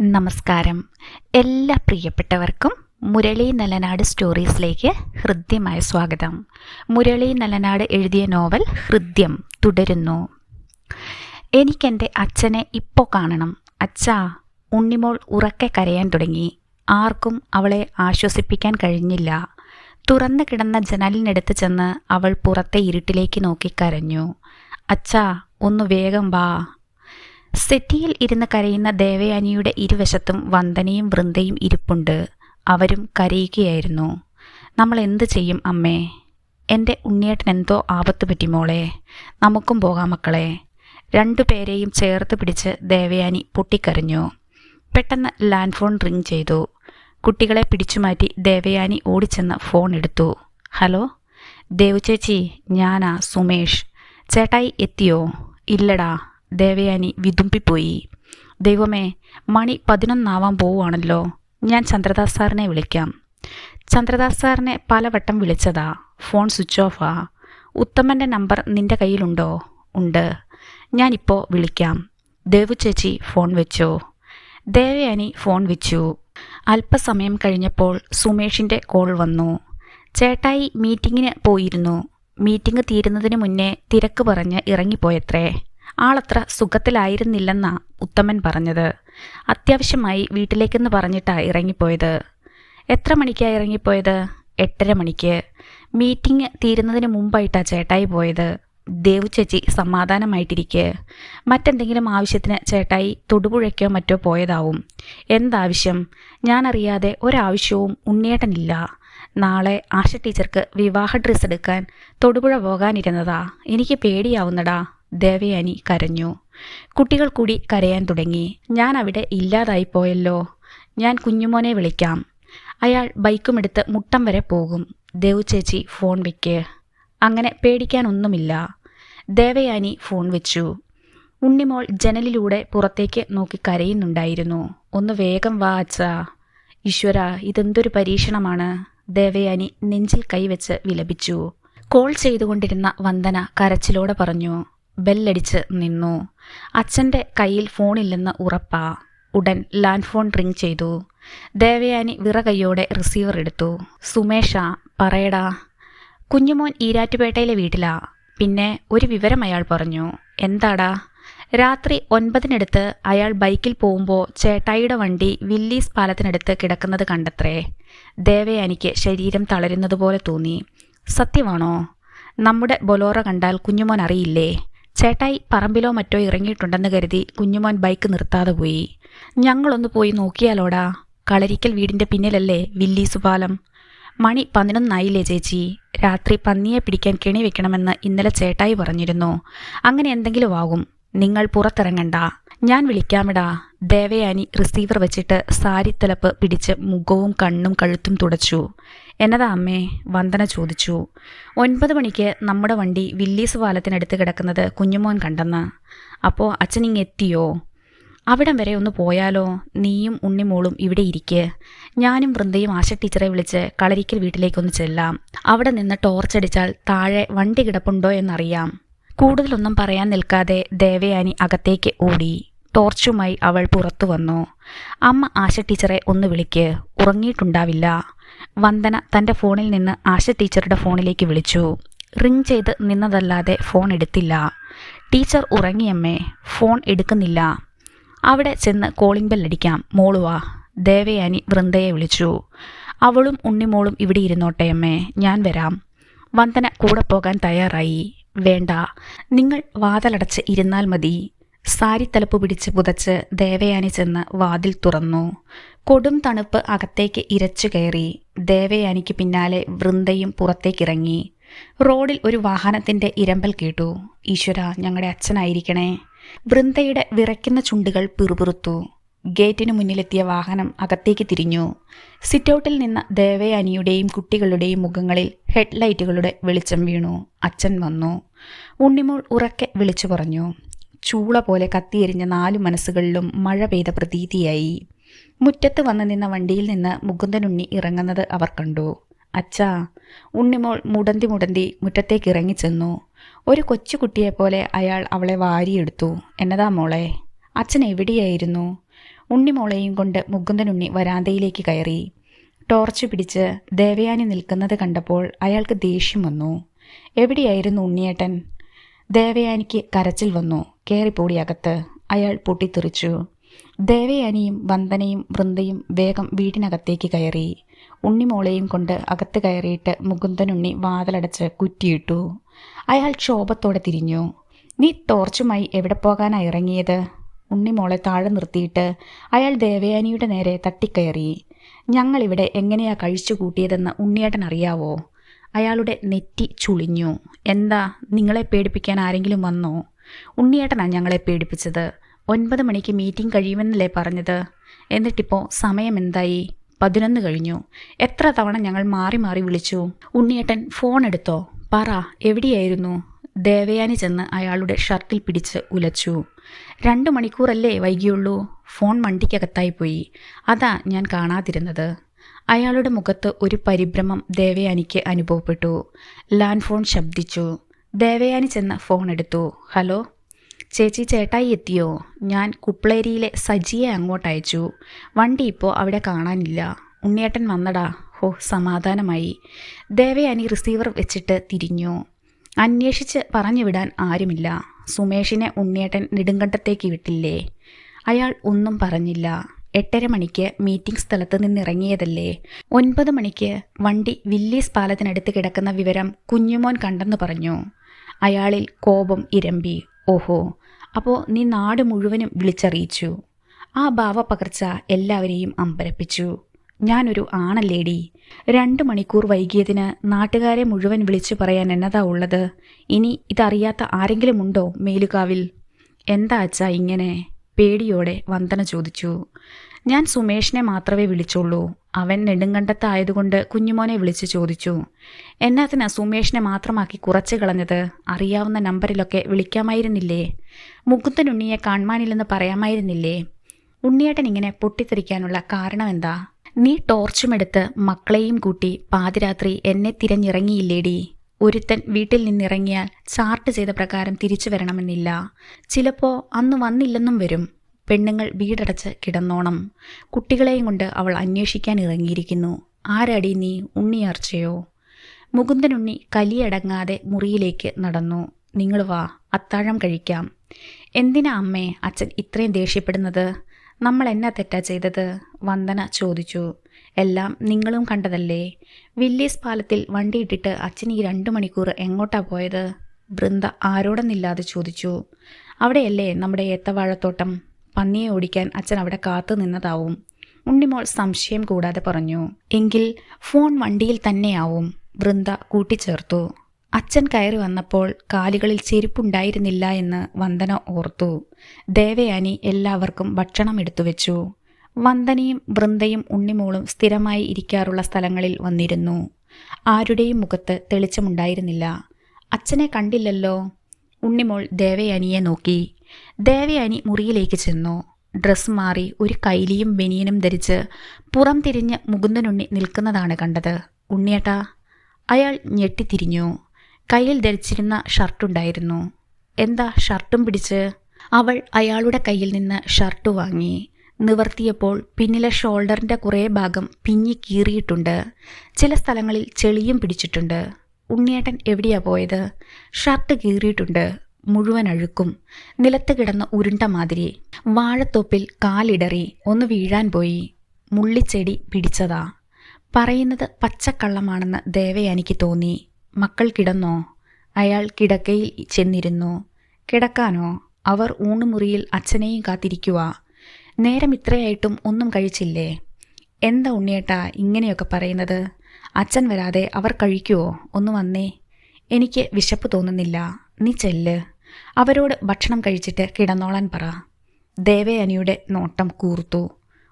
നമസ്കാരം. എല്ലാ പ്രിയപ്പെട്ടവർക്കും മുരളി നലനാട് സ്റ്റോറീസിലേക്ക് ഹൃദ്യമായ സ്വാഗതം. മുരളി നലനാട് എഴുതിയ നോവൽ ഹൃദ്യം തുടരുന്നു. എനിക്കെന്റെ അച്ഛനെ ഇപ്പോൾ കാണണം. അച്ഛാ ഉണ്ണിമോൾ ഉറക്കെ കരയാൻ തുടങ്ങി. ആർക്കും അവളെ ആശ്വസിപ്പിക്കാൻ കഴിഞ്ഞില്ല. തുറന്നു കിടന്ന ജനലിനടുത്ത് ചെന്ന് അവൾ പുറത്തെ ഇരുട്ടിലേക്ക് നോക്കി കരഞ്ഞു. അച്ഛാ ഒന്ന് വേഗം വാ. സെറ്റിയിൽ ഇരുന്ന് കരയുന്ന ദേവയാനിയുടെ ഇരുവശത്തും വന്ദനയും വൃന്ദയും ഇരിപ്പുണ്ട്. അവരും കരയുകയായിരുന്നു. നമ്മൾ എന്ത് ചെയ്യും അമ്മേ? എന്റെ ഉണ്ണിയേട്ടൻ എന്തോ ആപത്ത് പറ്റി മോളെ. നമുക്കും പോകാം മക്കളെ. രണ്ടുപേരെയും ചേർത്ത് പിടിച്ച് ദേവയാനി പൊട്ടിക്കരഞ്ഞു. പെട്ടെന്ന് ലാൻഡ് ഫോൺ റിങ് ചെയ്തു. കുട്ടികളെ പിടിച്ചുമാറ്റി ദേവയാനി ഓടിച്ചെന്ന് ഫോൺ എടുത്തു. ഹലോ? ദേവു ചേച്ചി ഞാനാ സുമേഷ്. ചേട്ടായി എത്തിയോ? ഇല്ലടാ. ദേവയാനി വിതുമ്പിപ്പോയി. ദൈവമേ മണി പതിനൊന്നാവാൻ പോവുകയാണല്ലോ. ഞാൻ ചന്ദ്രദാസ് സാറിനെ വിളിക്കാം. ചന്ദ്രദാസ് സാറിനെ പലവട്ടം വിളിച്ചതാ. ഫോൺ സ്വിച്ച് ഓഫാ. ഉത്തമന്റെ നമ്പർ നിന്റെ കയ്യിലുണ്ടോ? ഉണ്ട്. ഞാനിപ്പോൾ വിളിക്കാം. ദേവു ചേച്ചി ഫോൺ വെച്ചോ. ദേവയാനി ഫോൺ വെച്ചു. അല്പസമയം കഴിഞ്ഞപ്പോൾ സുമേഷിന്റെ കോൾ വന്നു. ചേട്ടായി മീറ്റിങ്ങിന് പോയിരുന്നു. മീറ്റിംഗ് തീരുന്നതിന് മുന്നേ തിരക്ക് പറഞ്ഞ് ഇറങ്ങിപ്പോയത്രേ. ആളത്ര സുഖത്തിലായിരുന്നില്ലെന്നാ ഉത്തമൻ പറഞ്ഞത്. അത്യാവശ്യമായി വീട്ടിലേക്കെന്ന് പറഞ്ഞിട്ടാ ഇറങ്ങിപ്പോയത്. എത്ര മണിക്കാ ഇറങ്ങിപ്പോയത്? എട്ടര മണിക്ക്. മീറ്റിംഗ് തീരുന്നതിന് മുമ്പായിട്ടാ ചേട്ടായി പോയത്. ദേവു ചേച്ചി സമാധാനമായിട്ടിരിക്കെ. മറ്റെന്തെങ്കിലും ആവശ്യത്തിന് ചേട്ടായി തൊടുപുഴയ്ക്കോ മറ്റോ പോയതാവും. എന്താവശ്യം? ഞാനറിയാതെ ഒരാവശ്യവും ഉണ്ണിയേട്ടനില്ല. നാളെ ആശ ടീച്ചർക്ക് വിവാഹ ഡ്രസ്സ് എടുക്കാൻ തൊടുപുഴ പോകാനിരുന്നതാ. എനിക്ക് പേടിയാവുന്നടാ. ദേവയാനി കരഞ്ഞു. കുട്ടികൾ കൂടി കരയാൻ തുടങ്ങി. ഞാൻ അവിടെ ഇല്ലാതായി പോയല്ലോ. ഞാൻ കുഞ്ഞുമോനെ വിളിക്കാം. അയാൾ ബൈക്കുമെടുത്ത് മുട്ടം വരെ പോകും. ദേവു ചേച്ചി ഫോൺ വയ്ക്ക് അങ്ങനെ പേടിക്കാനൊന്നുമില്ല. ദേവയാനി ഫോൺ വെച്ചു. ഉണ്ണിമോൾ ജനലിലൂടെ പുറത്തേക്ക് നോക്കി കരയുന്നുണ്ടായിരുന്നു. ഒന്ന് വേഗം വാ അച്ഛാ. ഈശ്വര ഇതെന്തൊരു പരീക്ഷണമാണ്? ദേവയാനി നെഞ്ചിൽ കൈവച്ച് വിലപിച്ചു. കോൾ ചെയ്തുകൊണ്ടിരുന്ന വന്ദന കരച്ചിലോടെ പറഞ്ഞു. ബെല്ലടിച്ച് നിന്നു. അച്ഛന്റെ കയ്യിൽ ഫോണില്ലെന്ന് ഉറപ്പാ. ഉടൻ ലാൻഡ് ഫോൺ റിങ് ചെയ്തു. ദേവയാനി വിറകയ്യോടെ റിസീവർ എടുത്തു. സുമേഷ പറയടാ. കുഞ്ഞുമോൻ ഈരാറ്റുപേട്ടയിലെ വീട്ടിലാ. പിന്നെ ഒരു വിവരം അയാൾ പറഞ്ഞു. എന്താടാ? രാത്രി ഒൻപതിനടുത്ത് അയാൾ ബൈക്കിൽ പോകുമ്പോൾ ചേട്ടായിയുടെ വണ്ടി വില്ലീസ് പാലത്തിനടുത്ത് കിടക്കുന്നത് കണ്ടത്രേ. ദേവയാനിക്ക് ശരീരം തളരുന്നതുപോലെ തോന്നി. സത്യമാണോ? നമ്മുടെ ബൊലോറ കണ്ടാൽ കുഞ്ഞുമോൻ അറിയില്ലേ? ചേട്ടായി പറമ്പിലോ മറ്റോ ഇറങ്ങിയിട്ടുണ്ടെന്ന് കരുതി കുഞ്ഞുമോൻ ബൈക്ക് നിർത്താതെ പോയി. ഞങ്ങളൊന്ന് പോയി നോക്കിയാലോടാ. കളരിക്കൽ വീടിന്റെ പിന്നിലല്ലേ വില്ലീസ് പാലം മണി പതിനൊന്നായില്ലേ ചേച്ചി. രാത്രി പന്നിയെ പിടിക്കാൻ കെണി വെക്കണമെന്ന് ഇന്നലെ ചേട്ടായി പറഞ്ഞിരുന്നു. അങ്ങനെ എന്തെങ്കിലും ആകും. നിങ്ങൾ പുറത്തിറങ്ങണ്ട. ഞാൻ വിളിക്കാമിടാ. ദേവയാനി റിസീവർ വെച്ചിട്ട് സാരിത്തലപ്പ് പിടിച്ച് മുഖവും കണ്ണും കഴുത്തും തുടച്ചു. എന്നതാ അമ്മേ? വന്ദന ചോദിച്ചു. ഒൻപത് മണിക്ക് നമ്മുടെ വണ്ടി വില്ലീസ് പാലത്തിനടുത്ത് കിടക്കുന്നത് കുഞ്ഞുമോൻ കണ്ടെന്ന്. അപ്പോൾ അച്ഛനിങ് എത്തിയോ? അവിടം വരെ ഒന്ന് പോയാലോ? നീയും ഉണ്ണിമോളും ഇവിടെ ഇരിക്ക്. ഞാനും വൃന്ദയും ആശ ടീച്ചറെ വിളിച്ച് കളരിക്കൽ വീട്ടിലേക്കൊന്ന് ചെല്ലാം. അവിടെ നിന്ന് ടോർച്ചടിച്ചാൽ താഴെ വണ്ടി കിടപ്പുണ്ടോ എന്നറിയാം. കൂടുതലൊന്നും പറയാൻ നിൽക്കാതെ ദേവയാനി അകത്തേക്ക് ഓടി. ടോർച്ചുമായി അവൾ പുറത്തു വന്നു. അമ്മ ആശ ടീച്ചറെ ഒന്ന് വിളിക്ക്. ഉറങ്ങിയിട്ടുണ്ടാവില്ല. വന്ദന തന്റെ ഫോണിൽ നിന്ന് ആശ ടീച്ചറുടെ ഫോണിലേക്ക് വിളിച്ചു. റിങ് ചെയ്ത് നിന്നതല്ലാതെ ഫോൺ എടുത്തില്ല. ടീച്ചർ ഉറങ്ങിയമ്മേ ഫോൺ എടുക്കുന്നില്ല. അവിടെ ചെന്ന് കോളിംഗ് ബെൽ അടിക്കാം. മോളുവാ ദേവയാനി വൃന്ദയെ വിളിച്ചു. അവളും ഉണ്ണിമോളും ഇവിടെ ഇരുന്നോട്ടെ അമ്മേ ഞാൻ വരാം. വന്ദന കൂടെ പോകാൻ തയ്യാറായി. വേണ്ട നിങ്ങൾ വാതിലടച്ച് ഇരുന്നാൽ മതി. സാരിത്തലപ്പ് പിടിച്ച് പുതച്ച് ദേവയാനി ചെന്ന് വാതിൽ തുറന്നു. കൊടും തണുപ്പ് അകത്തേക്ക് ഇരച്ചു കയറി. ദേവയാനിക്ക് പിന്നാലെ വൃന്ദയും പുറത്തേക്കിറങ്ങി. റോഡിൽ ഒരു വാഹനത്തിന്റെ ഇരമ്പൽ കേട്ടു. ഈശ്വര ഞങ്ങളുടെ അച്ഛനായിരിക്കണേ. വൃന്ദയുടെ വിറയ്ക്കുന്ന ചുണ്ടുകൾ പിറുപിറുത്തു. ഗേറ്റിന് മുന്നിലെത്തിയ വാഹനം അകത്തേക്ക് തിരിഞ്ഞു. സിറ്റൗട്ടിൽ നിന്ന് ദേവയാനിയുടെയും കുട്ടികളുടെയും മുഖങ്ങളിൽ ഹെഡ്ലൈറ്റുകളുടെ വെളിച്ചം വീണു. അച്ഛൻ വന്നു. ഉണ്ണിമോൾ ഉറക്കെ വിളിച്ചു പറഞ്ഞു. ചൂള പോലെ കത്തിയെരിഞ്ഞ നാലു മനസ്സുകളിലും മഴ പെയ്ത പ്രതീതിയായി. മുറ്റത്ത് വന്നു നിന്ന വണ്ടിയിൽ നിന്ന് മുകുന്ദനുണ്ണി ഇറങ്ങുന്നത് അവർ കണ്ടു. അച്ഛാ ഉണ്ണിമോൾ മുടന്തി മുടന്തി മുറ്റത്തേക്ക് ഇറങ്ങിച്ചെന്നു. ഒരു കൊച്ചുകുട്ടിയെപ്പോലെ അയാൾ അവളെ വാരിയെടുത്തു. എന്നതാ മോളെ അച്ഛൻ എവിടെയായിരുന്നു? ഉണ്ണിമോളെയും കൊണ്ട് മുകുന്ദനുണ്ണി വരാന്തയിലേക്ക് കയറി. ടോർച്ച് പിടിച്ച് ദേവയാനി നിൽക്കുന്നത് കണ്ടപ്പോൾ അയാൾക്ക് ദേഷ്യം വന്നു. എവിടെയായിരുന്നു ഉണ്ണിയേട്ടൻ? ദേവയാനിക്ക് കരച്ചിൽ വന്നു. കയറിപ്പോടി അകത്ത്. അയാൾ പൊട്ടിത്തെറിച്ചു. ദേവയാനിയും വന്ദനയും വൃന്ദയും വേഗം വീടിനകത്തേക്ക് കയറി. ഉണ്ണിമോളെയും കൊണ്ട് അകത്ത് കയറിയിട്ട് മുകുന്ദനുണ്ണി വാതിലടച്ച് കുറ്റിയിട്ടു. അയാൾ ക്ഷോഭത്തോടെ തിരിഞ്ഞു. നീ ടോർച്ചുമായി എവിടെ പോകാനാ ഇറങ്ങിയത്? ഉണ്ണിമോളെ താഴെ നിർത്തിയിട്ട് അയാൾ ദേവയാനിയുടെ നേരെ തട്ടിക്കയറി. ഞങ്ങളിവിടെ എങ്ങനെയാ കഴിച്ചു കൂട്ടിയതെന്ന് ഉണ്ണിയേട്ടൻ അറിയാവോ? അയാളുടെ നെറ്റി ചുളിഞ്ഞു. എന്താ? നിങ്ങളെ പേടിപ്പിക്കാൻ ആരെങ്കിലും വന്നോ? ഉണ്ണിയേട്ടനാണ് ഞങ്ങളെ പേടിപ്പിച്ചത്. ഒൻപത് മണിക്ക് മീറ്റിംഗ് കഴിയുമെന്നല്ലേ പറഞ്ഞത്. എന്നിട്ടിപ്പോൾ സമയം എന്തായി? പതിനൊന്ന് കഴിഞ്ഞു. എത്ര തവണ ഞങ്ങൾ മാറി മാറി വിളിച്ചു. ഉണ്ണിയേട്ടൻ ഫോൺ എടുത്തോ? പറ എവിടെയായിരുന്നു? ദേവയാനി ചെന്ന് അയാളുടെ ഷർട്ടിൽ പിടിച്ച് ഉലച്ചു. രണ്ട് മണിക്കൂറല്ലേ വൈകിയുള്ളൂ. ഫോൺ വണ്ടിക്കകത്തായിപ്പോയി അതാ ഞാൻ കാണാതിരുന്നത്. അയാളുടെ മുഖത്ത് ഒരു പരിഭ്രമം ദേവയാനിക്ക് അനുഭവപ്പെട്ടു. Land phone ശബ്ദിച്ചു. ദേവയാനി ചെന്ന് ഫോൺ എടുത്തു ഹലോ ചേച്ചി ചേട്ടായി എത്തിയോ? ഞാൻ കുപ്ലേരിയിലെ സജിയെ അങ്ങോട്ട് അയച്ചു വണ്ടി ഇപ്പോൾ അവിടെ കാണാനില്ല. ഉണ്ണിയേട്ടൻ വന്നടാ. ഹോ സമാധാനമായി. ദേവയാനി റിസീവർ വെച്ചിട്ട് തിരിഞ്ഞു. അന്വേഷിച്ച് പറഞ്ഞു വിടാൻ ആരുമില്ല. സുമേഷിനെ ഉണ്ണിയേട്ടൻ നെടുങ്കണ്ടത്തേക്ക് വിട്ടില്ലേ? അയാൾ ഒന്നും പറഞ്ഞില്ല. എട്ടര മണിക്ക് മീറ്റിംഗ് സ്ഥലത്ത് നിന്നിറങ്ങിയതല്ലേ? ഒൻപത് മണിക്ക് വണ്ടി വില്ലീസ് പാലത്തിനടുത്ത് കിടക്കുന്ന വിവരം കുഞ്ഞുമോൻ കണ്ടെന്ന് പറഞ്ഞു. അയാളിൽ കോപം ഇരമ്പി ഓഹോ അപ്പോൾ നീ നാട് മുഴുവനും വിളിച്ചറിയിച്ചു. ആ ഭാവപകർച്ച എല്ലാവരെയും അമ്പരപ്പിച്ചു. ഞാനൊരു ആണല്ലേടി. രണ്ട് മണിക്കൂർ വൈകിയതിന് നാട്ടുകാരെ മുഴുവൻ വിളിച്ചു പറയാൻ എന്നതാ ഉള്ളത്? ഇനി ഇതറിയാത്ത ആരെങ്കിലും ഉണ്ടോ മേലുകാവിൽ? എന്താ അച്ഛാ ഇങ്ങനെ? പേടിയോടെ വന്ദന ചോദിച്ചു. ഞാൻ സുമേഷിനെ മാത്രമേ വിളിച്ചുള്ളൂ. അവൻ നെടുങ്കണ്ടത്തായതുകൊണ്ട് കുഞ്ഞുമോനെ വിളിച്ചു ചോദിച്ചു. എന്നാത്തിനാ സുമേഷിനെ മാത്രമാക്കി കുറച്ചു കളഞ്ഞത്? അറിയാവുന്ന നമ്പറിലൊക്കെ വിളിക്കാമായിരുന്നില്ലേ? മുകുന്ദൻ ഉണ്ണിയെ കാണുവാനില്ലെന്ന് പറയാമായിരുന്നില്ലേ? ഉണ്ണിയേട്ടൻ ഇങ്ങനെ പൊട്ടിത്തെറിക്കാനുള്ള കാരണം എന്താ നീ ടോർച്ചുമെടുത്ത് മക്കളെയും കൂട്ടി പാതിരാത്രി എന്നെ തിരഞ്ഞിറങ്ങിയില്ലേടി. ഒരുത്തൻ വീട്ടിൽ നിന്നിറങ്ങിയാൽ ചാർട്ട് ചെയ്ത പ്രകാരം തിരിച്ചു വരണമെന്നില്ല. ചിലപ്പോ അന്ന് വന്നില്ലെന്നും വരും. പെണ്ണുങ്ങൾ വീടടച്ച് കിടന്നോണം. കുട്ടികളെയും കൊണ്ട് അവൾ അന്വേഷിക്കാൻ ഇറങ്ങിയിരിക്കുന്നു. ആരടി നീ? ഉണ്ണിയാർച്ചയോ മുകുന്ദനുണ്ണി കലിയടങ്ങാതെ മുറിയിലേക്ക് നടന്നു. നിങ്ങൾ വാ അത്താഴം കഴിക്കാം. എന്തിനാ അമ്മേ? അച്ഛൻ ഇത്രയും ദേഷ്യപ്പെടുന്നത്? നമ്മൾ എന്നാ തെറ്റാ ചെയ്തത്? വന്ദന ചോദിച്ചു. എല്ലാം നിങ്ങളും കണ്ടതല്ലേ? വില്ലീസ് പാലത്തിൽ വണ്ടിയിട്ടിട്ട് അച്ഛൻ ഈ രണ്ടു മണിക്കൂർ എങ്ങോട്ടാ പോയത്? വൃന്ദ ആരോടെന്നില്ലാതെ ചോദിച്ചു. അവിടെയല്ലേ നമ്മുടെ ഏത്തവാഴത്തോട്ടം? പന്നിയെ ഓടിക്കാൻ അച്ഛൻ അവിടെ കാത്തു നിന്നതാവും. ഉണ്ണിമോൾ സംശയം കൂടാതെ പറഞ്ഞു എങ്കിൽ ഫോൺ വണ്ടിയിൽ തന്നെയാവും വൃന്ദ കൂട്ടിച്ചേർത്തു. അച്ഛൻ കയറി വന്നപ്പോൾ കാലുകളിൽ ചെരുപ്പുണ്ടായിരുന്നില്ല എന്ന് വന്ദന ഓർത്തു. ദേവയാനി എല്ലാവർക്കും ഭക്ഷണം എടുത്തു വെച്ചു. വന്ദനയും വൃന്ദയും ഉണ്ണിമോളും സ്ഥിരമായി ഇരിക്കാറുള്ള സ്ഥലങ്ങളിൽ വന്നിരുന്നു. ആരുടെയും മുഖത്ത് തെളിച്ചമുണ്ടായിരുന്നില്ല. അച്ഛനെ കണ്ടില്ലല്ലോ? ഉണ്ണിമോൾ ദേവയാനിയെ നോക്കി. ദേവയാനി മുറിയിലേക്ക് ചെന്നു. ഡ്രസ് മാറി ഒരു കൈലിയും ബനിയനും ധരിച്ച് പുറം തിരിഞ്ഞ് മുകുന്ദനുണ്ണി നിൽക്കുന്നതാണ് കണ്ടത്. ഉണ്ണിയേട്ടാ അയാൾ ഞെട്ടിത്തിരിഞ്ഞു കയ്യിൽ ധരിച്ചിരുന്ന ഷർട്ടുണ്ടായിരുന്നു എന്താ ഷർട്ടും പിടിച്ച്? അവൾ അയാളുടെ കയ്യിൽ നിന്ന് ഷർട്ട് വാങ്ങി. നിവർത്തിയപ്പോൾ പിന്നിലെ ഷോൾഡറിന്റെ കുറേ ഭാഗം പിഞ്ഞി കീറിയിട്ടുണ്ട്. ചില സ്ഥലങ്ങളിൽ ചെളിയും പിടിച്ചിട്ടുണ്ട്. ഉണ്ണിയേട്ടൻ എവിടെയാ പോയത്? ഷർട്ട് കീറിയിട്ടുണ്ട്. മുഴുവൻ അഴുക്കും നിലത്ത് കിടന്ന ഉരുണ്ട മാതിരി വാഴത്തോപ്പിൽ കാലിടറി ഒന്ന് വീഴാൻ പോയി. മുള്ളിച്ചെടി പിടിച്ചതാ. പറയുന്നത് പച്ചക്കള്ളമാണെന്ന് ദേവയാനിക്ക് തോന്നി. മക്കൾ കിടന്നോ? അയാൾ കിടക്കയിൽ ചെന്നിരുന്നു. കിടക്കാനോ? അവർ ഊണുമുറിയിൽ അച്ഛനെയും കാത്തിരിക്കുക നേരം ഇത്രയായിട്ടും ഒന്നും കഴിച്ചില്ലേ? എന്താ ഉണ്ണിയേട്ടാ ഇങ്ങനെയൊക്കെ പറയുന്നത്? അച്ഛൻ വരാതെ അവർ കഴിക്കുവോ? ഒന്ന് വന്നേ. എനിക്ക് വിശപ്പ് തോന്നുന്നില്ല. നീ ചെല്ല്. അവരോട് ഭക്ഷണം കഴിച്ചിട്ട് കിടന്നോളാൻ പറ. ദേവയാനിയുടെ നോട്ടം കൂർത്തു.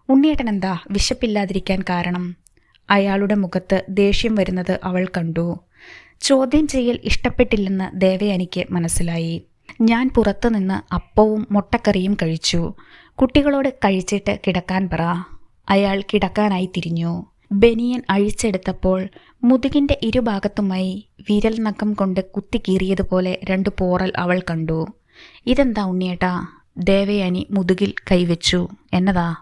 ഉണ്ണിയേട്ടൻ എന്താ വിശപ്പില്ലാതിരിക്കാൻ കാരണം? അയാളുടെ മുഖത്ത് ദേഷ്യം വരുന്നത് അവൾ കണ്ടു. ചോദ്യം ചെയ്യൽ ഇഷ്ടപ്പെട്ടില്ലെന്ന് ദേവയാനിക്ക് മനസ്സിലായി. ഞാൻ പുറത്തുനിന്ന് അപ്പവും മുട്ടക്കറിയും കഴിച്ചു. കുട്ടികളോട് കഴിച്ചിട്ട് കിടക്കാൻ പറ. അയാൾ കിടക്കാനായി തിരിഞ്ഞു. ബനിയൻ അഴിച്ചെടുത്തപ്പോൾ മുതുകിന്റെ ഇരുഭാഗത്തുമായി വിരൽ നഖം കൊണ്ട് കുത്തിക്കീറിയതുപോലെ രണ്ട് പോറൽ അവൾ കണ്ടു. ഇതെന്താ ഉണ്ണിയേട്ടാ? ദേവയാനി മുതുകിൽ കൈവച്ചു. എന്നതാ?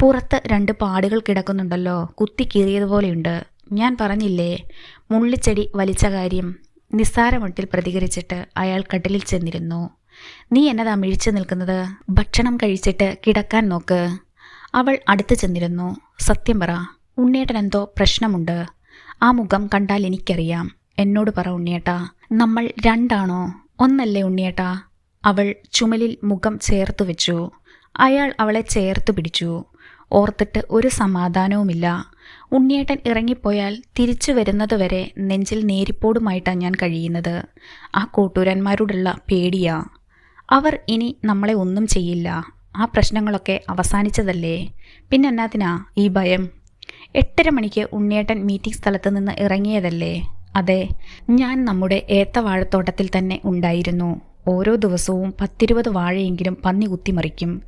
പുറത്ത് രണ്ട് പാടുകൾ കിടക്കുന്നുണ്ടല്ലോ. കുത്തി കീറിയതുപോലെയുണ്ട്. ഞാൻ പറഞ്ഞില്ലേ? മുള്ളിച്ചെടി വലിച്ച കാര്യം നിസ്സാരമട്ടിൽ പ്രതികരിച്ചിട്ട് അയാൾ കട്ടിലിൽ ചെന്നിരുന്നു. നീ എന്നതാ മിഴിച്ചു നിൽക്കുന്നത്? ഭക്ഷണം കഴിച്ചിട്ട് കിടക്കാൻ നോക്ക്. അവൾ അടുത്ത് ചെന്നിരുന്നു. സത്യം പറ. ഉണ്ണിയേട്ടൻ എന്തോ പ്രശ്നമുണ്ട്. ആ മുഖം കണ്ടാൽ എനിക്കറിയാം. എന്നോട് പറ ഉണ്ണിയേട്ടാ. നമ്മൾ രണ്ടാണോ? ഒന്നല്ലേ ഉണ്ണിയേട്ടാ. അവൾ ചുമലിൽ മുഖം ചേർത്ത് വെച്ചു. അയാൾ അവളെ ചേർത്ത് പിടിച്ചു. ഓർത്തിട്ട് ഒരു സമാധാനവുമില്ല. ഉണ്ണിയേട്ടൻ ഇറങ്ങിപ്പോയാൽ തിരിച്ചു വരുന്നതുവരെ നെഞ്ചിൽ നേരിപ്പോടുമായിട്ടാണ് ഞാൻ കഴിയുന്നത്. ആ കൂട്ടൂരന്മാരോടുള്ള പേടിയാ. അവർ ഇനി നമ്മളെ ഒന്നും ചെയ്യില്ല. ആ പ്രശ്നങ്ങളൊക്കെ അവസാനിച്ചതല്ലേ. പിന്നെ എന്നാത്തിനാ ഈ ഭയം? എട്ടര മണിക്ക് ഉണ്ണിയേട്ടൻ മീറ്റിംഗ് സ്ഥലത്ത് നിന്ന് ഇറങ്ങിയതല്ലേ? അതെ ഞാൻ നമ്മുടെ ഏത്തവാഴത്തോട്ടത്തിൽ തന്നെ ഉണ്ടായിരുന്നു. ഓരോ ദിവസവും പത്തിരുപത് വാഴയെങ്കിലും പന്നി കുത്തിമറിക്കും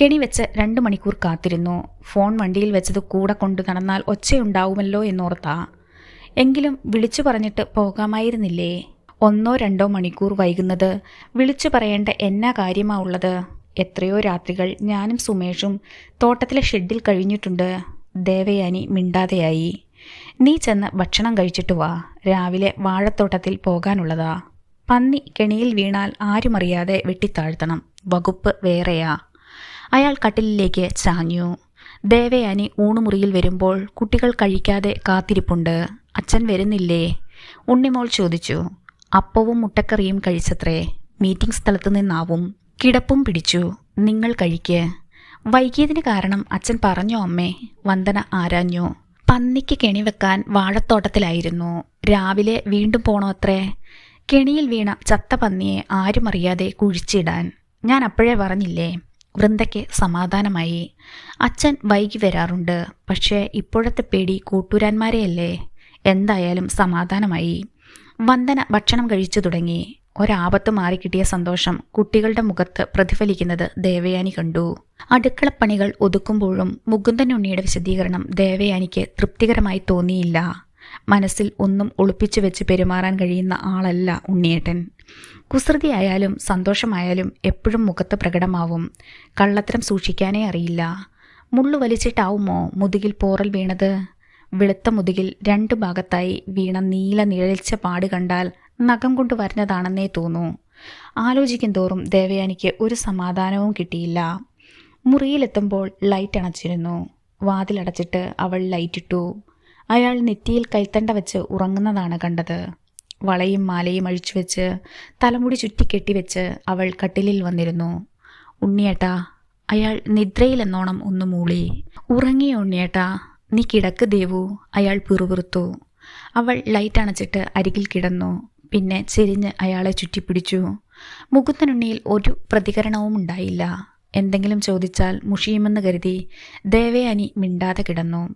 കെണി വെച്ച് രണ്ട് മണിക്കൂർ കാത്തിരുന്നു. ഫോൺ വണ്ടിയിൽ വെച്ചത് കൂടെ കൊണ്ടു നടന്നാൽ ഒച്ചയുണ്ടാവുമല്ലോ എന്നോർത്താ. എങ്കിലും വിളിച്ചു പറഞ്ഞിട്ട് പോകാമായിരുന്നില്ലേ? ഒന്നോ രണ്ടോ മണിക്കൂർ വൈകുന്നത്. വിളിച്ചു പറയേണ്ട എന്നാ കാര്യമാ ഉള്ളത്? എത്രയോ രാത്രികൾ ഞാനും സുമേഷും തോട്ടത്തിലെ ഷെഡിൽ കഴിഞ്ഞിട്ടുണ്ട്. ദേവയാനി മിണ്ടാതെയായി. നീ ചെന്ന് ഭക്ഷണം കഴിച്ചിട്ട് വാ. രാവിലെ വാഴത്തോട്ടത്തിൽ പോകാനുള്ളതാ. പന്നി കെണിയിൽ വീണാൽ ആരുമറിയാതെ വെട്ടിത്താഴ്ത്തണം. വകുപ്പ് വേറെയാ. അയാൾ കട്ടിലിലേക്ക് ചാഞ്ഞു. ദേവയാനി ഊണുമുറിയിൽ വരുമ്പോൾ കുട്ടികൾ കഴിക്കാതെ കാത്തിരിപ്പുണ്ട്. അച്ഛൻ വരുന്നില്ലേ? ഉണ്ണിമോൾ ചോദിച്ചു. അപ്പവും മുട്ടക്കറിയും കഴിച്ചത്രേ. മീറ്റിംഗ് സ്ഥലത്തു നിന്നാവും. കിടപ്പും പിടിച്ചു. നിങ്ങൾ കഴിക്ക്. വൈകിയതിന് കാരണം അച്ഛൻ പറഞ്ഞോ അമ്മേ? വന്ദന ആരാഞ്ഞു. പന്നിക്ക് കെണി വെക്കാൻ വാഴത്തോട്ടത്തിലായിരുന്നു. രാവിലെ വീണ്ടും പോണോ അത്രേ? കെണിയിൽ വീണ ചത്ത പന്നിയെ ആരും അറിയാതെ കുഴിച്ചിടാൻ. ഞാൻ അപ്പോഴേ പറഞ്ഞില്ലേ വൃന്ദയ്ക്ക് സമാധാനമായി. അച്ഛൻ വൈകി വരാറുണ്ട് പക്ഷേ ഇപ്പോഴത്തെ പേടി കൂട്ടൂരാന്മാരെയല്ലേ? എന്തായാലും സമാധാനമായി. വന്ദന ഭക്ഷണം കഴിച്ചു തുടങ്ങി. ഒരാപത്ത് മാറിക്കിട്ടിയ സന്തോഷം കുട്ടികളുടെ മുഖത്ത് പ്രതിഫലിക്കുന്നത് ദേവയാനി കണ്ടു. അടുക്കളപ്പണികൾ ഒതുക്കുമ്പോഴും മുകുന്ദൻ ഉണ്ണിയുടെ വിശദീകരണം ദേവയാനിക്ക് തൃപ്തികരമായി തോന്നിയില്ല. മനസ്സിൽ ഒന്നും ഒളിപ്പിച്ചു വെച്ച് പെരുമാറാൻ കഴിയുന്ന ആളല്ല ഉണ്ണിയേട്ടൻ. കുസൃതിയായാലും സന്തോഷമായാലും എപ്പോഴും മുഖത്ത് പ്രകടമാവും. കള്ളത്തരം സൂക്ഷിക്കാനേ അറിയില്ല. മുള്ളു വലിച്ചിട്ടാവുമോ മുതുകിൽ പോറൽ വീണത്? വെളുത്ത മുതുകിൽ രണ്ടു ഭാഗത്തായി വീണ നീല നിഴലിച്ച പാട് കണ്ടാൽ നഖം കൊണ്ട് വരഞ്ഞതാണെന്നേ തോന്നൂ. ആലോചിക്കും തോറും ദേവയാനിക്ക് ഒരു സമാധാനവും കിട്ടിയില്ല. മുറിയിലെത്തുമ്പോൾ ലൈറ്റ് അണച്ചിരുന്നു. വാതിലടച്ചിട്ട് അവൾ ലൈറ്റിട്ടു അയാൾ നെറ്റിയിൽ കൈത്തണ്ട വെച്ച് ഉറങ്ങുന്നതാണ് കണ്ടത്. വളയും മാലയും അഴിച്ചു വെച്ച് തലമുടി ചുറ്റി കെട്ടിവെച്ച് അവൾ കട്ടിലിൽ വന്നിരുന്നു. ഉണ്ണിയേട്ടാ അയാൾ നിദ്രയിലെന്നോണം ഒന്ന് മൂളി. ഉറങ്ങിയ ഉണ്ണിയേട്ടാ? നീ കിടക്ക് ദേവു അയാൾ പിറുപിറുത്തു. അവൾ ലൈറ്റ് അണച്ചിട്ട് അരികിൽ കിടന്നു. പിന്നെ ചെരിഞ്ഞ് അയാളെ ചുറ്റിപ്പിടിച്ചു. മുകുന്ദനുണ്ണിയിൽ ഒരു പ്രതികരണവും ഉണ്ടായില്ല. എന്തെങ്കിലും ചോദിച്ചാൽ മുഷിയുമെന്ന് കരുതി ദേവയാനി മിണ്ടാതെ കിടന്നു.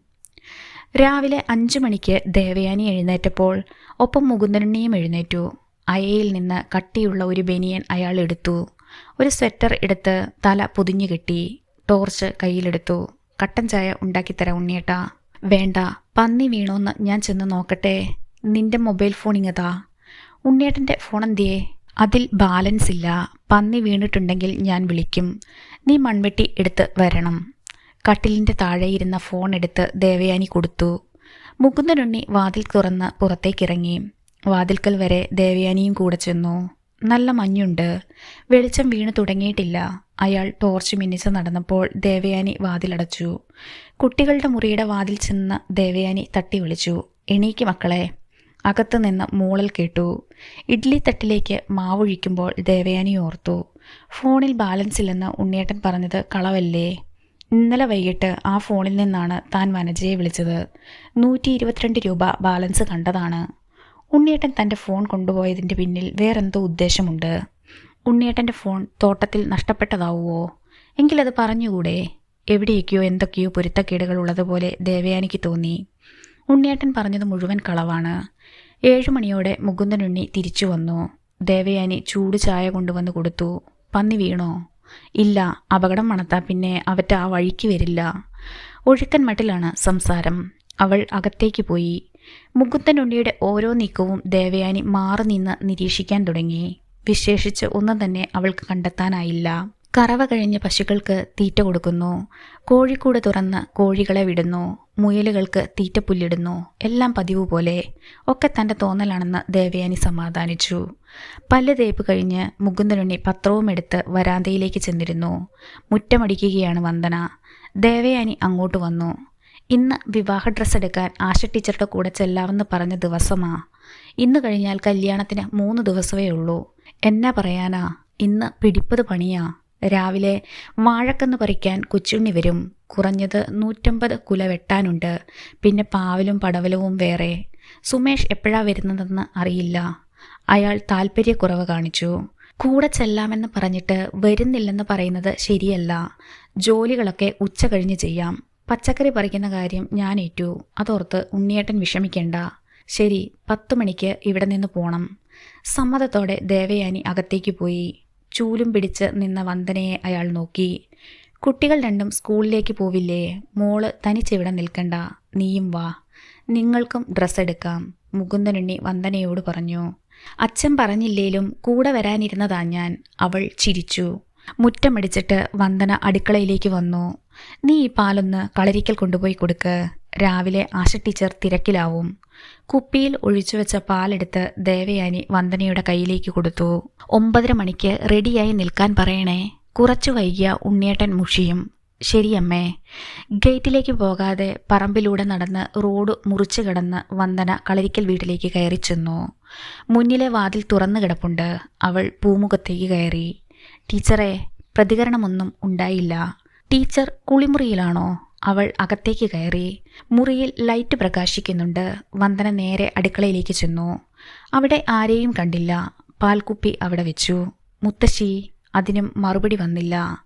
രാവിലെ അഞ്ചു മണിക്ക് ദേവയാനി എഴുന്നേറ്റപ്പോൾ ഒപ്പം മുകുന്ദനുണ്ണിയും എഴുന്നേറ്റു. അയയിൽ നിന്ന് കട്ടിയുള്ള ഒരു ബനിയൻ അയാൾ എടുത്തു. ഒരു സ്വെറ്റർ എടുത്ത് തല പൊതിഞ്ഞു കെട്ടി ടോർച്ച് കയ്യിലെടുത്തു. കട്ടൻ ചായ ഉണ്ടാക്കി ഉണ്ടാക്കിത്തരാം ഉണ്ണിയേട്ടാ. വേണ്ട പന്നി വീണോന്ന് ഞാൻ ചെന്ന് നോക്കട്ടെ. നിന്റെ മൊബൈൽ ഫോൺ ഇങ്ങതാ. ഉണ്ണിയേട്ടന്റെ ഫോൺ എന്തിയേ? അതിൽ ബാലൻസ് ഇല്ല. പന്നി വീണിട്ടുണ്ടെങ്കിൽ ഞാൻ വിളിക്കും. നീ മൺവെട്ടി എടുത്ത് വരണം. കട്ടിലിന്റെ താഴെ ഇരുന്ന ഫോൺ എടുത്ത് ദേവയാനി കൊടുത്തു. മുകുന്ദനുണ്ണി വാതിൽ തുറന്ന് പുറത്തേക്കിറങ്ങി വാതിൽക്കൽ വരെ ദേവയാനിയും കൂടെ ചെന്നു. നല്ല മഞ്ഞുണ്ട്. വെളിച്ചം വീണു തുടങ്ങിയിട്ടില്ല. അയാൾ ടോർച്ച് മിന്നിച്ച് നടന്നപ്പോൾ ദേവയാനി വാതിലടച്ചു. കുട്ടികളുടെ മുറിയുടെ വാതിൽ ചെന്ന് ദേവയാനി തട്ടി വിളിച്ചു. എണീക്ക് മക്കളെ. അകത്തു നിന്ന് മൂളൽ കേട്ടു. ഇഡ്ലി തട്ടിലേക്ക് മാവൊഴിക്കുമ്പോൾ ദേവയാനി ഓർത്തു. ഫോണിൽ ബാലൻസ് ഇല്ലെന്ന് ഉണ്ണിയേട്ടൻ പറഞ്ഞത് കളവല്ലേ? ഇന്നലെ വൈകിട്ട് ആ ഫോണിൽ നിന്നാണ് താൻ വനജയെ വിളിച്ചത്. നൂറ്റി ഇരുപത്തിരണ്ട് രൂപ ബാലൻസ് കണ്ടതാണ്. ഉണ്ണിയേട്ടൻ തന്റെ ഫോൺ കൊണ്ടുപോയതിന്റെ പിന്നിൽ വേറെന്തോ ഉദ്ദേശമുണ്ട്. ഉണ്ണിയേട്ടന്റെ ഫോൺ തോട്ടത്തിൽ നഷ്ടപ്പെട്ടതാവുമോ എങ്കിലത് പറഞ്ഞുകൂടെ? എവിടെയൊക്കെയോ എന്തൊക്കെയോ പൊരുത്തക്കേടുകൾ ഉള്ളതുപോലെ ദേവയാനിക്ക് തോന്നി. ഉണ്ണിയേട്ടൻ പറഞ്ഞത് മുഴുവൻ കളവാണ്. ഏഴുമണിയോടെ മുകുന്ദനുണ്ണി തിരിച്ചു വന്നു. ദേവയാനി ചൂട് ചായ കൊണ്ടുവന്ന് കൊടുത്തു. പന്നി വീണോ? ഇല്ല അപകടം മണത്താ പിന്നെ അവറ്റ ആ വഴിക്ക് വരില്ല. ഒഴുക്കൻ മട്ടിലാണ് സംസാരം. അവൾ അകത്തേക്ക് പോയി. മുകുന്ദനുണ്ണിയുടെ ഓരോ നീക്കവും ദേവയാനി മാറി നിന്ന് നിരീക്ഷിക്കാൻ തുടങ്ങി. വിശേഷിച്ച് ഒന്നും തന്നെ അവൾക്ക് കണ്ടെത്താനായില്ല. കറവ കഴിഞ്ഞ പശുക്കൾക്ക് തീറ്റ കൊടുക്കുന്നു. കോഴിക്കൂട് തുറന്ന് കോഴികളെ വിടുന്നു. മുയലുകൾക്ക് തീറ്റ പുല്ലിടുന്നു എല്ലാം പതിവ് പോലെ ഒക്കെ തന്റെ തോന്നലാണെന്ന് ദേവയാനി സമാധാനിച്ചു. പല്ല് തേപ്പ് കഴിഞ്ഞ് മുകുന്ദനുണ്ണി പത്രവും എടുത്ത് വരാന്തയിലേക്ക് ചെന്നിരുന്നു. മുറ്റമടിക്കുകയാണ് വന്ദന. ദേവയാനി അങ്ങോട്ട് വന്നു. ഇന്ന് വിവാഹ ഡ്രസ്സ് എടുക്കാൻ ആശ ടീച്ചറുടെ കൂടെ ചെല്ലാമെന്ന് പറഞ്ഞ ദിവസമാ. ഇന്ന് കഴിഞ്ഞാൽ കല്യാണത്തിന് മൂന്ന് ദിവസമേ ഉള്ളൂ. എന്നാ പറയാനാ? ഇന്ന് പിടിപ്പത് പണിയാ. രാവിലെ വാഴക്കന്ന് പറിക്കാൻ കൊച്ചുണ്ണി വരും. കുറഞ്ഞത് നൂറ്റമ്പത് കുല വെട്ടാനുണ്ട്. പിന്നെ പാവലും പടവലവും വേറെ. സുമേഷ് എപ്പോഴാ വരുന്നതെന്ന് അറിയില്ല. അയാൾ താല്പര്യക്കുറവ് കാണിച്ചു. കൂടെ ചെല്ലാമെന്ന് പറഞ്ഞിട്ട് വരുന്നില്ലെന്ന് പറയുന്നത് ശരിയല്ല. ജോലികളൊക്കെ ഉച്ച കഴിഞ്ഞ് ചെയ്യാം. പച്ചക്കറി പറിക്കുന്ന കാര്യം ഞാൻ ഏറ്റു. അതോർത്ത് ഉണ്ണിയേട്ടൻ വിഷമിക്കേണ്ട. ശരി പത്തു മണിക്ക് ഇവിടെ നിന്ന് പോണം. സമ്മതത്തോടെ ദേവയാനി അകത്തേക്ക് പോയി. ചൂലും പിടിച്ച് നിന്ന വന്ദനയെ അയാൾ നോക്കി. കുട്ടികൾ രണ്ടും സ്കൂളിലേക്ക് പോവില്ലേ? മോൾ തനിച്ചിവിടെ നിൽക്കണ്ട. നീയും വാ. നിങ്ങൾക്കും ഡ്രസ്സ് എടുക്കാം. മുകുന്ദനുണ്ണി വന്ദനയോട് പറഞ്ഞു. അച്ഛൻ പറഞ്ഞില്ലേലും കൂടെ വരാനിരുന്നതാ ഞാൻ. അവൾ ചിരിച്ചു. മുറ്റമടിച്ചിട്ട് വന്ദന അടുക്കളയിലേക്ക് വന്നു. നീ ഈ പാലൊന്ന് കളരിക്കൽ കൊണ്ടുപോയി കൊടുക്ക്. രാവിലെ ആശ ടീച്ചർ തിരക്കിലാവും. കുപ്പിയിൽ ഒഴിച്ചു വെച്ച പാലെടുത്ത് ദേവയാനി വന്ദനയുടെ കയ്യിലേക്ക് കൊടുത്തു. ഒമ്പതര മണിക്ക് റെഡിയായി നിൽക്കാൻ പറയണേ. കുറച്ചു വൈകിയ ഉണ്ണിയേട്ടൻ മുഷിയും. ശരിയമ്മേ. ഗേറ്റിലേക്ക് പോകാതെ പറമ്പിലൂടെ നടന്ന് റോഡ് മുറിച്ചു കിടന്ന് വന്ദന കളരിക്കൽ വീട്ടിലേക്ക് കയറി ചെന്നു മുന്നിലെ വാതിൽ തുറന്നു കിടപ്പുണ്ട്. അവൾ പൂമുഖത്തേക്ക് കയറി. ടീച്ചറെ പ്രതികരണമൊന്നും ഉണ്ടായില്ല. ടീച്ചർ കുളിമുറിയിലാണോ? അവൾ അകത്തേക്ക് കയറി മുറിയിൽ ലൈറ്റ് പ്രകാശിക്കുന്നുണ്ട്. വന്ദന നേരെ അടുക്കളയിലേക്ക് ചെന്നു. അവിടെ ആരെയും കണ്ടില്ല. പാൽക്കുപ്പി അവിടെ വെച്ചു. മുത്തശ്ശി അതിനും മറുപടി വന്നില്ല.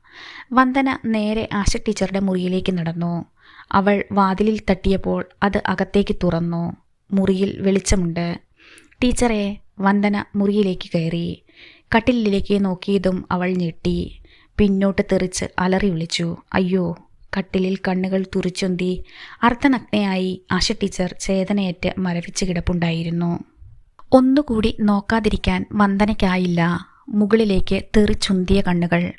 വന്ദന നേരെ ആശ ടീച്ചറുടെ മുറിയിലേക്ക് നടന്നു. അവൾ വാതിലിൽ തട്ടിയപ്പോൾ അത് അകത്തേക്ക് തുറന്നു. മുറിയിൽ വെളിച്ചമുണ്ട്. ടീച്ചറെ വന്ദന മുറിയിലേക്ക് കയറി. കട്ടിലിലേക്ക് നോക്കിയതും അവൾ ഞെട്ടി. പിന്നോട്ട് തെറിച്ച് അലറി വിളിച്ചു. അയ്യോ കട്ടിലിൽ കണ്ണുകൾ തുറിച്ചൊന്തി. അർദ്ധനഗ്നയായി ആശ ടീച്ചർ ചേതനയേറ്റ് മരവിച്ച് കിടപ്പുണ്ടായിരുന്നു. ഒന്നുകൂടി നോക്കാതിരിക്കാൻ വന്ദനയ്ക്കായില്ല. മുകളിലേക്ക് തെറിച്ചുന്തിയ കണ്ണുകൾ.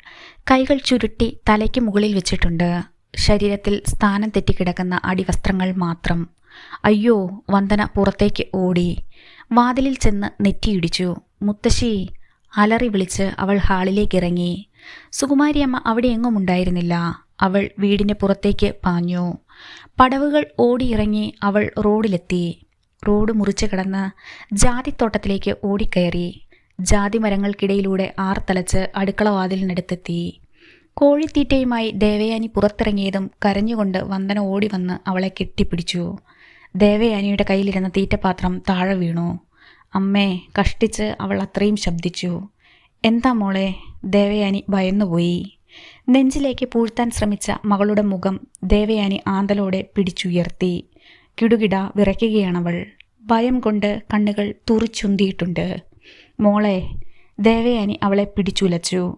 കൈകൾ ചുരുട്ടി തലയ്ക്ക് മുകളിൽ വെച്ചിട്ടുണ്ട്. ശരീരത്തിൽ സ്ഥാനം തെറ്റിക്കിടക്കുന്ന അടിവസ്ത്രങ്ങൾ മാത്രം. അയ്യോ വന്ദന പുറത്തേക്ക് ഓടി. വാതിലിൽ ചെന്ന് നെറ്റിയിടിച്ചു. മുത്തശ്ശി അലറി വിളിച്ച് അവൾ ഹാളിലേക്ക് ഇറങ്ങി സുകുമാരിയമ്മ അവിടെ എങ്ങും ഉണ്ടായിരുന്നില്ല. അവൾ വീടിന് പുറത്തേക്ക് പാഞ്ഞു. പടവുകൾ ഓടിയിറങ്ങി അവൾ റോഡിലെത്തി. റോഡ് മുറിച്ച് കിടന്ന് ജാതിത്തോട്ടത്തിലേക്ക് ഓടിക്കയറി. ജാതി മരങ്ങൾക്കിടയിലൂടെ ആർത്തലച്ച് അടുക്കള വാതിലിനടുത്തെത്തി. കോഴിത്തീറ്റയുമായി ദേവയാനി പുറത്തിറങ്ങിയതും കരഞ്ഞുകൊണ്ട് വന്ദന ഓടി വന്ന് അവളെ കെട്ടിപ്പിടിച്ചു. ദേവയാനിയുടെ കയ്യിലിരുന്ന തീറ്റപാത്രം താഴെ വീണു. അമ്മേ കഷ്ടിച്ച് അവൾ അത്രയും ശബ്ദിച്ചു. എന്താ മോളെ ദേവയാനി ഭയന്നുപോയി. നെഞ്ചിലേക്ക് പൂഴ്ത്താൻ ശ്രമിച്ച മകളുടെ മുഖം ദേവയാനി ആന്തലോടെ പിടിച്ചുയർത്തി. കിടുകിട വിറയ്ക്കുകയാണവൾ. ഭയം കൊണ്ട് കണ്ണുകൾ തുറിച്ചുന്തിയിട്ടുണ്ട്. മോളെ ദേവയാനി അവളെ പിടിച്ചുലച്ചു.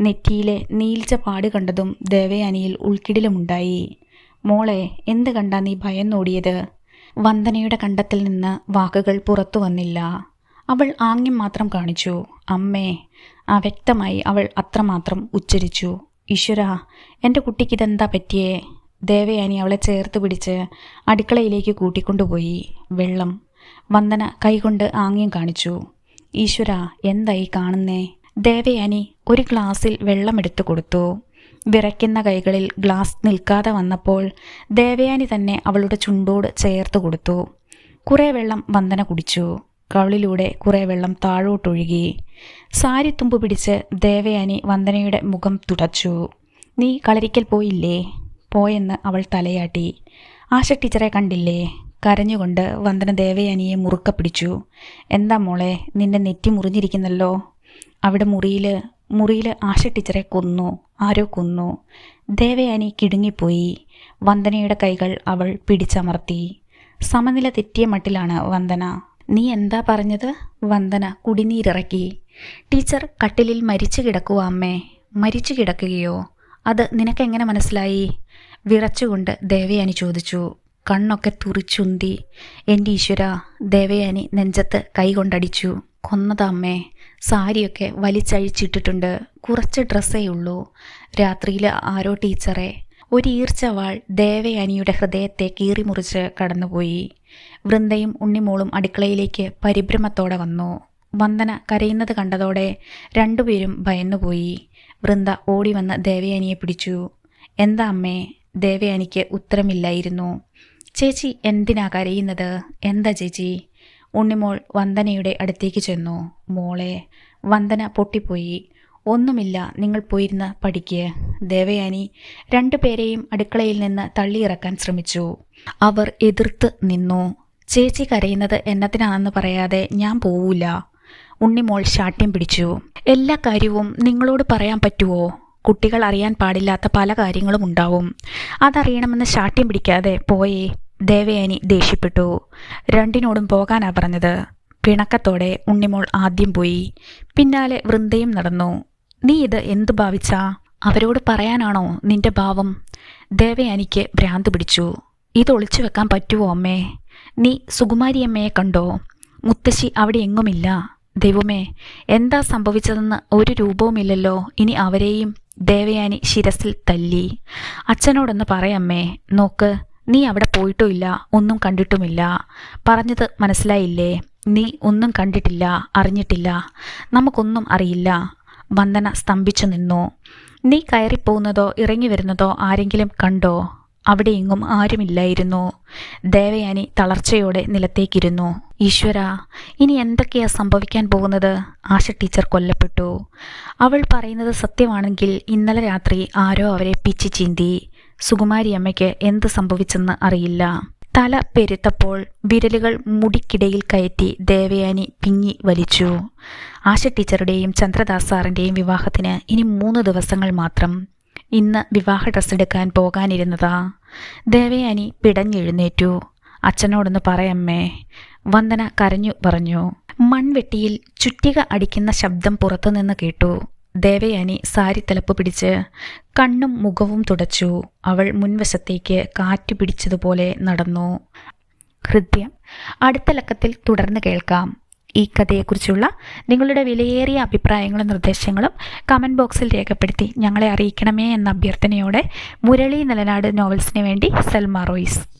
നെറ്റിയിലെ നീൽച്ച പാട് കണ്ടതും ദേവയാനിയിൽ ഉൾക്കിടിലുമുണ്ടായി. മോളെ എന്ത് കണ്ടാ നീ ഭയന്നോടിയത്? വന്ദനയുടെ കണ്ടത്തിൽ നിന്ന് വാക്കുകൾ പുറത്തു വന്നില്ല. അവൾ ആംഗ്യം മാത്രം കാണിച്ചു. അമ്മേ അവ്യക്തമായി അവൾ അത്രമാത്രം ഉച്ചരിച്ചു. ഈശ്വര എന്റെ കുട്ടിക്കിതെന്താ പറ്റിയേ? ദേവയാനി അവളെ ചേർത്ത് പിടിച്ച് അടുക്കളയിലേക്ക് കൂട്ടിക്കൊണ്ടുപോയി. വെള്ളം. വന്ദന കൈകൊണ്ട് ആംഗ്യം കാണിച്ചു. ഈശ്വര എന്തായി കാണുന്നേ? ദേവയാനി ഒരു ഗ്ലാസ്സിൽ വെള്ളമെടുത്തു കൊടുത്തു. വിറയ്ക്കുന്ന കൈകളിൽ ഗ്ലാസ് നിൽക്കാതെ വന്നപ്പോൾ ദേവയാനി തന്നെ അവളുടെ ചുണ്ടോട് ചേർത്ത് കൊടുത്തു. കുറേ വെള്ളം വന്ദന കുടിച്ചു. കവളിലൂടെ കുറേ വെള്ളം താഴോട്ടൊഴുകി. സാരി തുമ്പ് പിടിച്ച് ദേവയാനി വന്ദനയുടെ മുഖം തുടച്ചു. നീ കളരിക്കൽ പോയില്ലേ പോയെന്ന് അവൾ തലയാട്ടി. ആശ ടീച്ചറെ കണ്ടില്ലേ? കരഞ്ഞുകൊണ്ട് വന്ദന ദേവയാനിയെ മുറുക്ക പിടിച്ചു. എന്താ മോളെ നിന്റെ നെറ്റി മുറിഞ്ഞിരിക്കുന്നല്ലോ? അവിടെ മുറിയിൽ മുറിയിൽ ആശ ടീച്ചറെ കൊന്നു ആരോ കൊന്നു. ദേവയാനി കിടുങ്ങിപ്പോയി. വന്ദനയുടെ കൈകൾ അവൾ പിടിച്ചമർത്തി. സമനില തെറ്റിയ മട്ടിലാണ് വന്ദന. നീ എന്താ പറഞ്ഞത്? വന്ദന കുടിനീരിറക്കി. ടീച്ചർ കട്ടിലിൽ മരിച്ചു കിടക്കുക അമ്മേ. മരിച്ചു കിടക്കുകയോ? അത് നിനക്കെങ്ങനെ മനസ്സിലായി? വിറച്ചുകൊണ്ട് ദേവയാനി ചോദിച്ചു. കണ്ണൊക്കെ തുറിച്ചുന്തി. എന്റെ ഈശ്വര ദേവയാനി നെഞ്ചത്ത് കൈകൊണ്ടടിച്ചു. കൊന്നതാ അമ്മേ. സാരിയൊക്കെ വലിച്ചഴിച്ചിട്ടിട്ടുണ്ട്. കുറച്ച് ഡ്രസ്സേ ഉള്ളൂ. രാത്രിയിൽ ആരോ ടീച്ചറെ. ഒരു ഈർച്ചവാൾ ദേവയാനിയുടെ ഹൃദയത്തെ കീറിമുറിച്ച് കടന്നുപോയി. വൃന്ദയും ഉണ്ണിമോളും അടുക്കളയിലേക്ക് പരിഭ്രമത്തോടെ വന്നു. വന്ദന കരയുന്നത് കണ്ടതോടെ രണ്ടുപേരും ഭയന്നുപോയി. വൃന്ദ ഓടി വന്ന് ദേവയാനിയെ പിടിച്ചു. എന്താ അമ്മേ? ദേവയാനിക്ക് ഉത്തരമില്ലായിരുന്നു. ചേച്ചി എന്തിനാ കരയുന്നത്? എന്താ ചേച്ചി? ഉണ്ണിമോൾ വന്ദനയുടെ അടുത്തേക്ക് ചെന്നു. മോളെ വന്ദന പൊട്ടിപ്പോയി. ഒന്നുമില്ല നിങ്ങൾ പോയിരുന്ന് പഠിക്ക് ദേവയാനി രണ്ടുപേരെയും അടുക്കളയിൽ നിന്ന് തള്ളിയിറക്കാൻ ശ്രമിച്ചു. അവർ എതിർത്ത് നിന്നു. ചേച്ചി കരയുന്നത് എന്നതിനാണെന്ന് പറയാതെ ഞാൻ പോവൂല ഉണ്ണിമോൾ ശാഠ്യം പിടിച്ചു. എല്ലാ കാര്യവും നിങ്ങളോട് പറയാൻ പറ്റുമോ കുട്ടികൾ അറിയാൻ പാടില്ലാത്ത പല കാര്യങ്ങളും ഉണ്ടാവും. അതറിയണമെന്ന് ശാഠ്യം പിടിക്കാതെ പോയേ. ദേവയാനി ദേഷ്യപ്പെട്ടു. രണ്ടിനോടും പോകാനാ പറഞ്ഞത്. പിണക്കത്തോടെ ഉണ്ണിമോൾ ആദ്യം പോയി. പിന്നാലെ വൃന്ദയും നടന്നു. നീ ഇത് എന്തു ഭാവിച്ചാ? അവരോട് പറയാനാണോ നിന്റെ ഭാവം? ദേവയാനിക്ക് ഭ്രാന്ത് പിടിച്ചു. ഇത് ഒളിച്ചു വെക്കാൻ പറ്റുമോ അമ്മേ? നീ സുകുമാരിയമ്മയെ കണ്ടോ? മുത്തശ്ശി അവിടെ എങ്ങുമില്ല. ദൈവമേ എന്താ സംഭവിച്ചതെന്ന് ഒരു രൂപവുമില്ലല്ലോ ഇനി അവരെയും ദേവയാനി ശിരസിൽ തല്ലി. അച്ഛനോടൊന്ന് പറയമ്മേ നോക്ക് നീ അവിടെ പോയിട്ടുമില്ല ഒന്നും കണ്ടിട്ടുമില്ല. പറഞ്ഞത് മനസ്സിലായില്ലേ? നീ ഒന്നും കണ്ടിട്ടില്ല അറിഞ്ഞിട്ടില്ല. നമുക്കൊന്നും അറിയില്ല. വന്ദന സ്തംഭിച്ചു നിന്നു. നീ കയറിപ്പോകുന്നതോ ഇറങ്ങി വരുന്നതോ ആരെങ്കിലും കണ്ടോ? അവിടെ എങ്ങും ആരുമില്ലായിരുന്നു. ദേവയാനി തളർച്ചയോടെ നിലത്തേക്കിരുന്നു. ഈശ്വര ഇനി എന്തൊക്കെയാ സംഭവിക്കാൻ പോകുന്നത്? ആശ ടീച്ചർ കൊല്ലപ്പെട്ടു. അവൾ പറയുന്നത് സത്യമാണെങ്കിൽ ഇന്നലെ രാത്രി ആരോ അവരെ പിച്ചി ചീന്തി. സുകുമാരി അമ്മയ്ക്ക് എന്ത് സംഭവിച്ചെന്ന് അറിയില്ല. തല പെരുത്തപ്പോൾ വിരലുകൾ മുടിക്കിടയിൽ കയറ്റി ദേവയാനി പിങ്ങി വലിച്ചു. ആശ ടീച്ചറുടെയും ചന്ദ്രദാസ് സാറിന്റെയും വിവാഹത്തിന് ഇനി മൂന്ന് ദിവസങ്ങൾ മാത്രം. ഇന്ന് വിവാഹ ഡ്രസ്സ് എടുക്കാൻ പോകാനിരുന്നതാ. ദേവയാനി പിടഞ്ഞെഴുന്നേറ്റു. അച്ഛനോടൊന്ന് പറയമ്മേ. വന്ദന കരഞ്ഞു പറഞ്ഞു. മൺവെട്ടിയിൽ ചുറ്റിക അടിക്കുന്ന ശബ്ദം പുറത്തുനിന്ന് കേട്ടു. ദേവയാനി സാരി തലപ്പ് പിടിച്ച് കണ്ണും മുഖവും തുടച്ചു അവൾ മുൻവശത്തേക്ക് കാറ്റ് പിടിച്ചതുപോലെ നടന്നു. ഹൃദ്യം അടുത്ത ലക്കത്തിൽ തുടർന്ന് കേൾക്കാം. ഈ കഥയെക്കുറിച്ചുള്ള നിങ്ങളുടെ വിലയേറിയ അഭിപ്രായങ്ങളും നിർദ്ദേശങ്ങളും കമന്റ് ബോക്സിൽ രേഖപ്പെടുത്തി ഞങ്ങളെ അറിയിക്കണമേ എന്ന അഭ്യർത്ഥനയോടെ മുരളി നിലനാട് നോവൽസിന് വേണ്ടി സൽമാ റോയ്സ്.